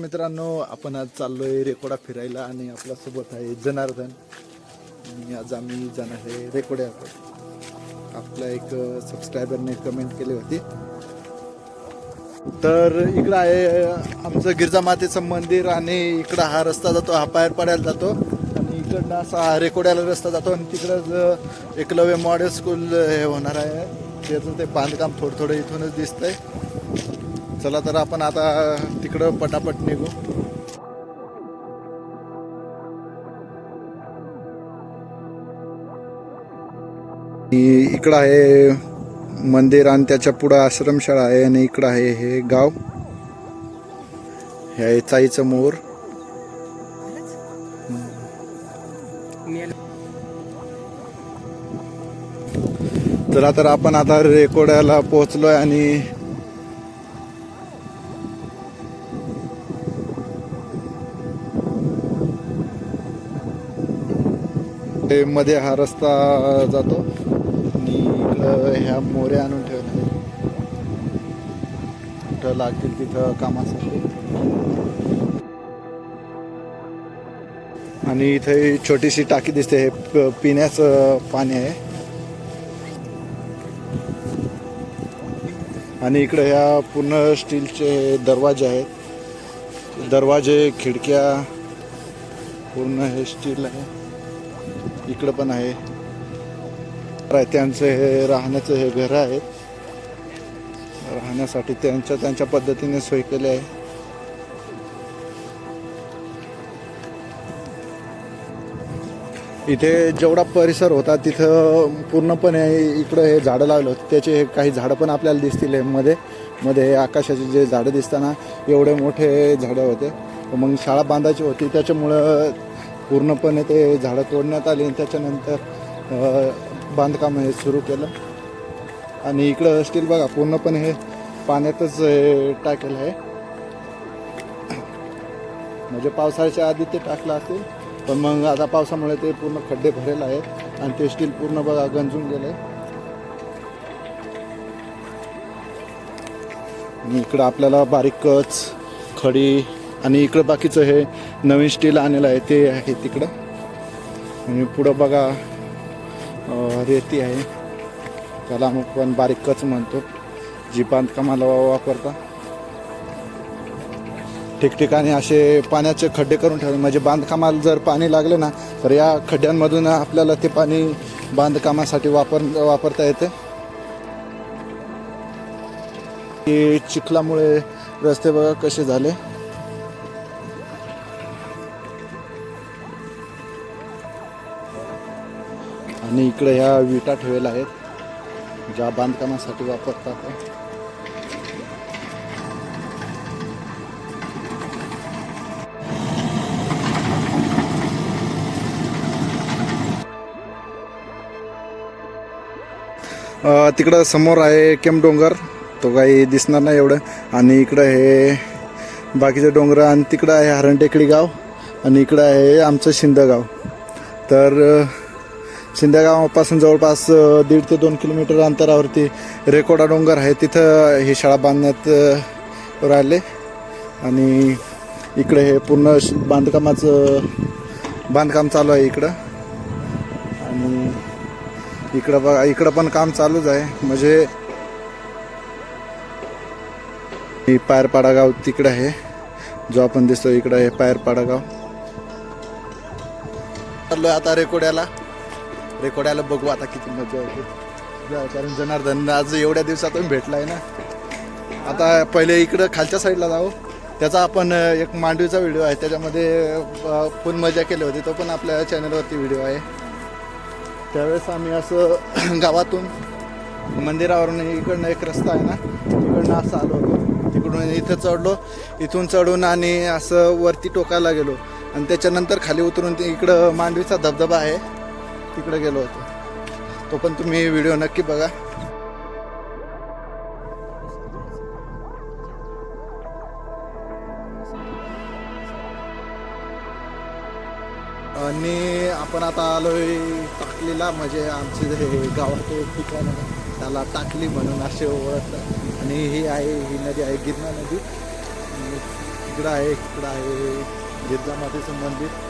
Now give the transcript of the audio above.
मित्रांनो आपण आज चाललोय रेकोडा फिरायला आणि आपल्यासोबत आहे जनार्दन. आणि आज आम्ही जाणार आहे रेकोड्या आपल्या एक सबस्क्रायबरने कमेंट केली होती. तर इकडं आहे आमचं गिरजा मातेचं मंदिर आणि इकडं हा रस्ता जातो हा पायर पडायला जातो. आणि इकडनं असा हा रेकोड्याला रस्ता जातो आणि तिकडं एकलव्य मॉडेल स्कूल हे होणार आहे. त्याचं ते बांधकाम थोडं थोडं इथूनच दिसतंय. चला तर आपण आता तिकडं पटापट निघू. इकडं आहे मंदिर आणि त्याच्या पुढं आश्रमशाळा आहे आणि इकडं आहे हे गाव. हे आहे चाईचं मोर. चला तर आपण आता रेकोड्याला पोहोचलोय आणि मध्ये हा रस्ता जातो. आणि इकडं ह्या मोऱ्या आणून ठेवल्या. कुठं लागतील तिथं कामासाठी. आणि इथे छोटीशी टाकी दिसते. हे पिण्याचं पाणी आहे. आणि इकडे ह्या पूर्ण स्टीलचे दरवाजे आहेत. दरवाजे खिडक्या पूर्ण हे स्टील आहे. इकडं पण आहे. त्यांचं हे राहण्याचं हे घर आहेत राहण्यासाठी त्यांच्या त्यांच्या पद्धतीने सोय केली आहे. इथे जेवढा परिसर होता तिथं पूर्णपणे इकडं हे झाडं लावलं होतं. त्याचे हे काही झाडं पण आपल्याला दिसतील हे मध्ये. मध्ये हे आकाशाचे जे झाडं दिसताना एवढे मोठे झाडं होते. मग शाळा बांधायची होती. त्याच्यामुळं पूर्णपणे ते झाडं तोडण्यात आली आणि त्याच्यानंतर बांधकाम हे सुरू केलं. आणि इकडं स्टील बघा पूर्णपणे हे पाण्यातच टाकेलं आहे. म्हणजे पावसाळ्याच्या आधी ते टाकलं असेल पण मग आता पावसामुळे ते पूर्ण खड्डे भरेल आहेत आणि ते स्टील पूर्ण बघा गंजून गेलंय. आणि इकडं आपल्याला बारीकच खडी आणि इकडं बाकीचं हे नवीन स्टील आणलेलं आहे ते आहे तिकडं. आणि पुढं बघा रेती आहे. त्याला आपण बारीक कच म्हणतो. जी बांधकामाला वापरता. ठिकठिकाणी असे पाण्याचे खड्डे करून ठेवले. म्हणजे बांधकामाला जर पाणी लागले ना तर या खड्ड्यांमधून आपल्याला ते पाणी बांधकामासाठी वापर वापरता येते. चिखलामुळे रस्ते बघा कसे झाले. आणि इकडे ह्या विटा ठेवलेल्या आहेत ज्या बांधकामासाठी वापरतात. तिकडं समोर आहे केम डोंगर तो काही दिसणार नाही एवढं. आणि इकडं हे बाकीचे डोंगर आणि तिकडं आहे हरणटेकडी गाव आणि इकडं आहे आमचं शिंदगाव. तर शिंदेगावापासून जवळपास दीड ते दोन किलोमीटर अंतरावरती रेकोडा डोंगर आहे. तिथं ही शाळा बांधण्यात राहिले. आणि इकडे हे पूर्ण बांधकामाचं बांधकाम चालू आहे इकडं. आणि इकडं बघा इकडं पण काम चालूच आहे. म्हणजे ही पायरपाडा गाव तिकडं आहे. जो आपण दिसतो इकडं आहे पायरपाडा गाव आहे आता रेकोड्याला रेकॉर्डायला बघू आता किती मजा येते. कारण जनार्दन आज एवढ्या दिवसातून भेटलाय ना. आता पहिले इकडं खालच्या साईडला जाऊ. त्याचा आपण एक मांडवीचा व्हिडिओ आहे. त्याच्यामध्ये फुल मजा केली होती. तो पण आपल्या चॅनलवरती व्हिडिओ आहे. त्यावेळेस आम्ही असं गावातून मंदिरावरून इकडनं एक रस्ता आहे ना तिकडनं असं आलो होतो. तिकडून इथं चढलो. इथून चढून आणि असं वरती टोकायला गेलो. आणि त्याच्यानंतर खाली उतरून ते इकडं मांडवीचा धबधबा आहे. तिकडे गेलो होतो. तो पण तुम्ही व्हिडिओ नक्की बघा. आणि आपण आता आलोय टाकलीला म्हणजे आमचे जे गावाचे ठिकाण आहे त्याला टाकली म्हणून असे ओळखतात. आणि ही आहे ही नदी आहे गिरणा नदी. इकडं आहे इकडं आहे गिरजामध्ये संबंधित